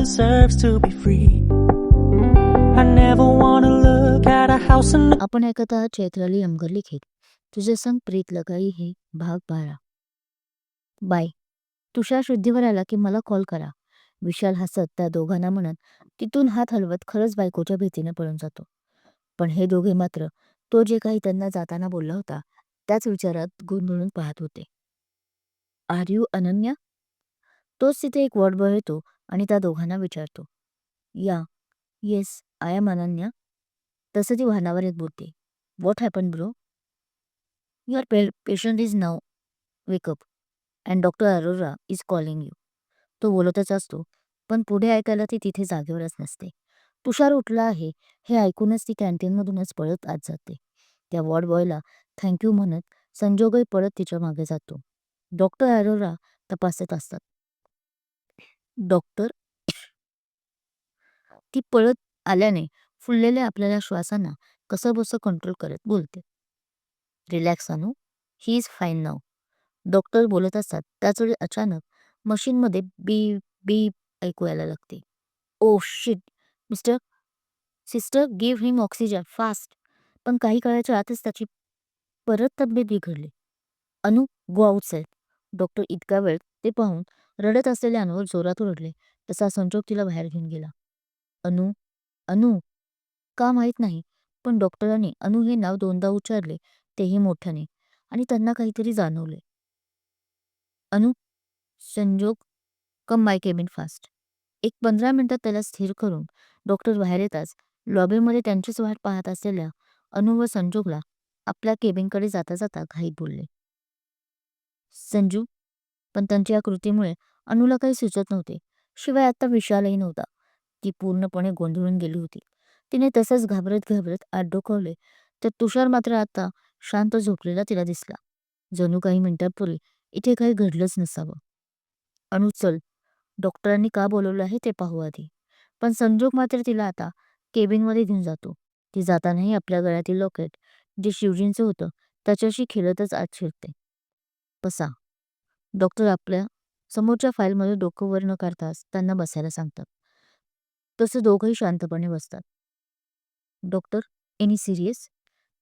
deserves to be free. I never wanna look at a house and आपण ऐकत आहात चैत्राली अमगर लिखित. तुझे संग प्रीत लगाई हे भाग बारा. बाय. तुषार शुद्धीवर आला की मला कॉल करा. विशाल हसत त्या दोघांना म्हणत तिथून हात हलवत खरंच बायकोच्या भीतीने पळून जातो. पण हे दोघे मात्र तो जे काही त्यांना जाताना बोलला होता त्याच विचारात गुणगुणून पाहत होते. Are you Ananya? तोच तिथे एक वॉर्ड बॉय येतो आणि त्या दोघांना विचारतो या येस आय एम अनन्या तसं ती वाहनावर येत बोलते what happen bro your pay patient is now wake up and doctor Arora is calling you तो बोलतच असतो पण पुढे ऐकायला ती तिथे जागेवरच नसते. तुषार उठला आहे हे ऐकूनच ती कॅन्टीनमधूनच पळत आत जाते. त्या वॉर्ड बॉयला थँक्यू म्हणत संजोगही पळत तिच्यामागे जातो. डॉक्टर अरोरा तपासत असतात. डॉक्टर ती पळत आल्याने फुललेल्या आपल्याला श्वासांना कसं बसं कंट्रोल करत बोलते. Relax Anu he is fine now doctor बोलत असतात. त्याच वेळी अचानक मशीनमध्ये बी बी ऐकू यायला लागते. Oh, ओ shit mister sister give him oxygen fast पण काही काळाच्या आतच त्याची परत तब्येत बिघडली. अनु गो आउटसाईड डॉक्टर इतका वेळ ते पाहून रडत असलेल्या अनुवर जोरात ओरडले. तसा संजोग तिला बाहेर घेऊन गेला. अनु अनु का माहीत नाही पण डॉक्टरांनी अनु हे नाव दोनदा उच्चारले तेही मोठ्याने आणि त्यांना काहीतरी जाणवले. अनु संजोग कम माय केबिन फास्ट एक पंधरा मिनिटात त्याला स्थिर करून डॉक्टर बाहेर येताच लॉबीमध्ये त्यांचीच वाट पाहत असलेल्या अनु व संजोगला आपल्या केबिनकडे जाता जाता घाईत बोलले. संजू पण त्यांच्या या कृतीमुळे अनुला काही सुचत नव्हते. शिवाय आता विशालही नव्हता. ती पूर्णपणे गोंधळून गेली होती. तिने तसंच घाबरत घाबरत आत डोकवले. तर तुषार मात्र आता शांत झोपलेला तिला दिसला. जणू काही मिनिटांपूर्वी इथे काही घडलंच नसावं. अनु चल. डॉक्टरांनी का बोलवलं आहे ते पाहू आधी. पण संजोग मात्र तिला आता केबिनमध्ये घेऊन जातो. ती जातानाही आपल्या गळ्यातील लॉकेट जे शिवजींचं होतं त्याच्याशी खेळतच आत शिरते. पसा डॉक्टर आपल्या समोरच्या फाईलमध्ये डोकं वर न करताच त्यांना बसायला सांगतात. तसे दोघंही शांतपणे बसतात. Doctor any serious?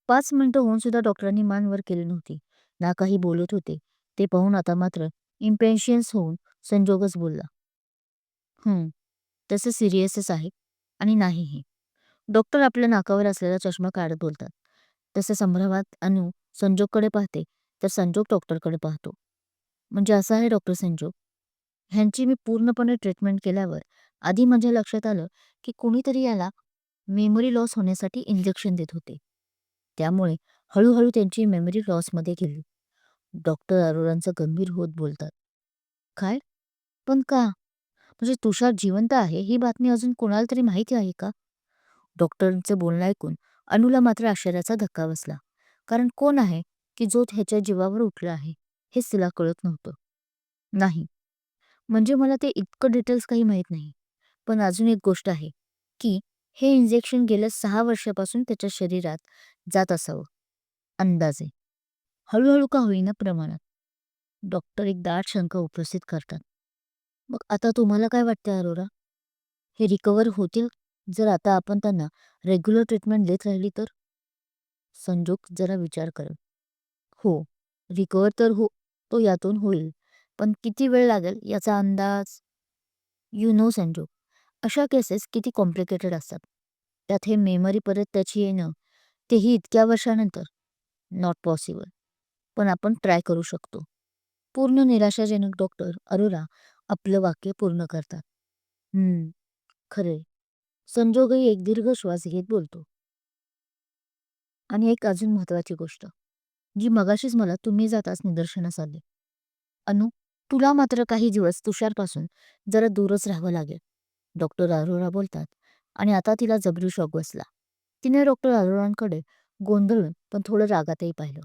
पाच मिनिटं होऊन सुद्धा डॉक्टरांनी मान वर केली नव्हती. ना काही बोलत होते. ते पाहून आता मात्र इम्पेन्शियन्स होऊन संजोगच बोलला. हम्म तसं सिरियसच आहे आणि नाहीही. डॉक्टर आपल्या नाकावर असलेला चष्मा काढत बोलतात. तसं संभ्रमात अनु संजोगकडे पाहते तर संजोग डॉक्टरकडे पाहतो. म्हणजे असं आहे डॉक्टर संजोग ह्यांची मी पूर्णपणे ट्रीटमेंट केल्यावर आधी माझ्या लक्षात आलं की कोणीतरी याला मेमरी लॉस होण्यासाठी इंजेक्शन देत होते. त्यामुळे हळूहळू त्यांची मेमरी लॉसमध्ये गेली. डॉक्टर अरोरांचं गंभीर होत बोलतात. काय? पण का? म्हणजे तुषार जिवंत आहे ही बातमी अजून कोणाला तरी माहिती आहे का? डॉक्टरांचं बोलणं ऐकून अनुला मात्र आश्चर्याचा धक्का बसला. कारण कोण आहे की जो ह्याच्या जीवावर उठला आहे? हेच तिला कळत नव्हतं. नाही. म्हणजे मला ते इतकं डिटेल्स काही माहीत नाही. पण अजून एक गोष्ट आहे की हे इंजेक्शन गेल्या सहा वर्षापासून त्याच्या शरीरात जात असावं. अंदाजे. हळूहळू का होईना प्रमाणात. डॉक्टर एक दाट शंका उपस्थित करतात. मग आता तुम्हाला काय वाटतं अरोरा? हे रिकवर होतील? जर आता आपण त्यांना रेग्युलर ट्रीटमेंट देत राहिली तर? संजोग जरा विचार करेल हो रिकवर तर हो तो यातून होईल. पण किती वेळ लागेल याचा अंदाज? यू नो संजोग अशा केसेस किती कॉम्प्लिकेटेड असतात. त्यात हे मेमरी परत त्याची येणं तेही इतक्या वर्षानंतर? नॉट पॉसिबल पण आपण ट्राय करू शकतो. पूर्ण निराशाजनक डॉक्टर अरोरा आपलं वाक्य पूर्ण करतात. हम्म खरे संजोगही एक दीर्घ श्वास घेत बोलतो. आणि एक अजून महत्वाची गोष्ट. जी मगाशीच मला तुम्ही जाताच निदर्शनास आले. अनु तुला मात्र काही दिवस तुषारपासून जरा दूरच राहावं लागेल. डॉक्टर अरोरा बोलतात आणि आता तिला जबरी शॉक बसला. तिने डॉक्टर अरोरांकडे गोंधळून पण थोडं रागातही पाहिलं.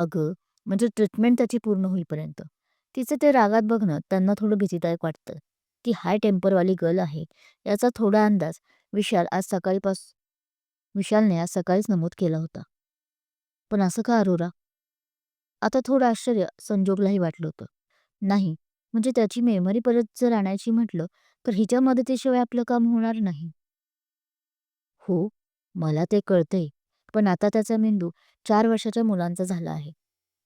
अगं म्हणजे ट्रीटमेंट त्याची पूर्ण होईपर्यंत. तिचं ते रागात बघणं त्यांना थोडं भीतीदायक वाटतं. ती हाय टेम्परवाली गर्ल आहे याचा थोडा अंदाज विशाल आज सकाळीपासून विशालने आज सकाळीच नमूद केला होता. पण असं का अरोरा? आता थोडं आश्चर्य संजोगलाही वाटलं होतं. नाही म्हणजे त्याची मेमरी परत जर आणायची म्हटलं तर हिच्या मदतीशिवाय आपलं काम होणार नाही. हो मला ते कळतंय पण आता त्याचा मेंदू चार वर्षाच्या मुलांचा झाला आहे.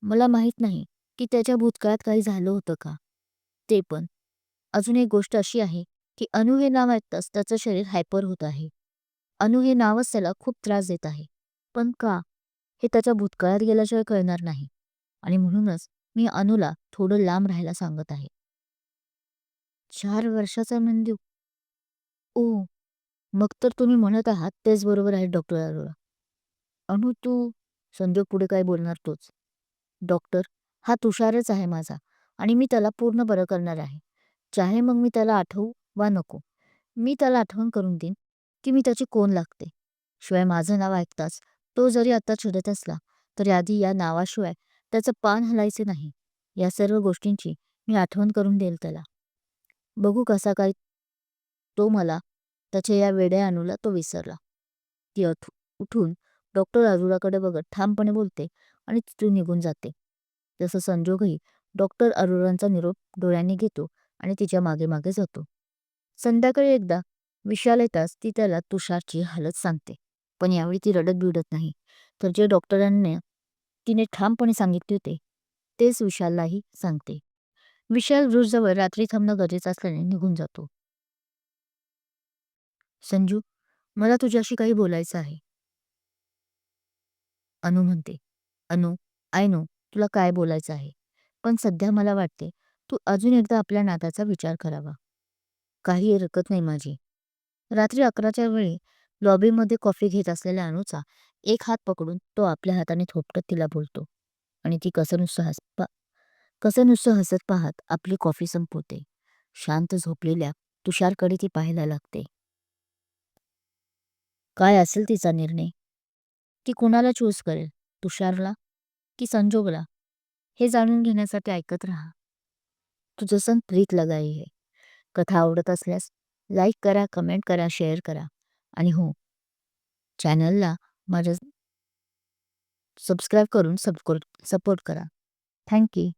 मला माहीत नाही की त्याच्या भूतकाळात काही झालं होतं का? ते पण. अजून एक गोष्ट अशी आहे की अनु हे नाव ऐकताच त्याचं शरीर हायपर होत आहे. अनु हे नावच त्याला खूप त्रास देत आहे. पण का? हे त्याच्या भूतकाळात गेल्याशिवाय कळणार नाही. आणि म्हणूनच मी अनुला थोडं लांब राहायला सांगत आहे. चार वर्षाचा मेंदू. ओ मग तर तुम्ही म्हणत आहात तेच बरोबर आहे डॉक्टर अरोरा अनु तू संजोग पुढे काय बोलणार तोच? डॉक्टर हा तुषारच आहे माझा आणि मी त्याला पूर्ण बरं करणार आहे. चाहे मग मी त्याला आठवू वा नको. मी त्याला आठवण करून देईन की मी त्याची कोण लागते. शिवाय माझं नाव ऐकताच तो जरी आता चिडत असला तरी आधी या नावाशिवाय त्याचं पान हलायचे नाही. या सर्व गोष्टींची मी आठवण करून देईल त्याला. बघू कसा काय तो मला त्याच्या या वेड्या अनुला तो विसरला. ती उठून डॉक्टर अरुराकडे बघत ठामपणे बोलते आणि तिथून निघून जाते. तसं संजोगही डॉक्टर अरोरांचा निरोप डोळ्यांनी घेतो आणि तिच्यामागे मागे जातो. संध्याकाळी एकदा विशाल येताच ती त्याला तुषारची हालत सांगते. पण यावेळी ती रडत बिडत नाही. तर जे डॉक्टरांनी तिने ठामपणे सांगितले होते तेच विशाललाही सांगते. विशाल रोजजवळ रात्री थांबणं गरजेचं असल्याने निघून जातो. संजू मला तुझ्याशी काही बोलायचं आहे. अनु म्हणते अनु आय नो तुला काय बोलायचं आहे. पण सध्या मला वाटते तू अजून एकदा आपल्या नाताचा विचार करावा. काही हरकत नाही माझी. रात्री अकराच्या वेळी लॉबीमध्ये कॉफी घेत असलेल्या अनुचा एक हात पकडून तो आपल्या हाताने थोपटत तिला बोलतो आणि ती कसं नुसतं हस कसं नुसतं हसत पाहत आपली कॉफी संपवते. शांत झोपलेल्या तुषारकडे ती पाहायला लागते. काय असेल तिचा निर्णय? ती कुणाला चूज करेल? तुषारला की संजोगला? हे जाणून घेण्यासाठी ऐकत राहा. तुझं सण प्रीत लगाई आहे. कथा आवडत असल्यास लाईक करा कमेंट करा शेअर करा. आणि हो चॅनलला माझ्या सबस्क्राईब करून सपोर्ट सपोर्ट करा. थँक्यू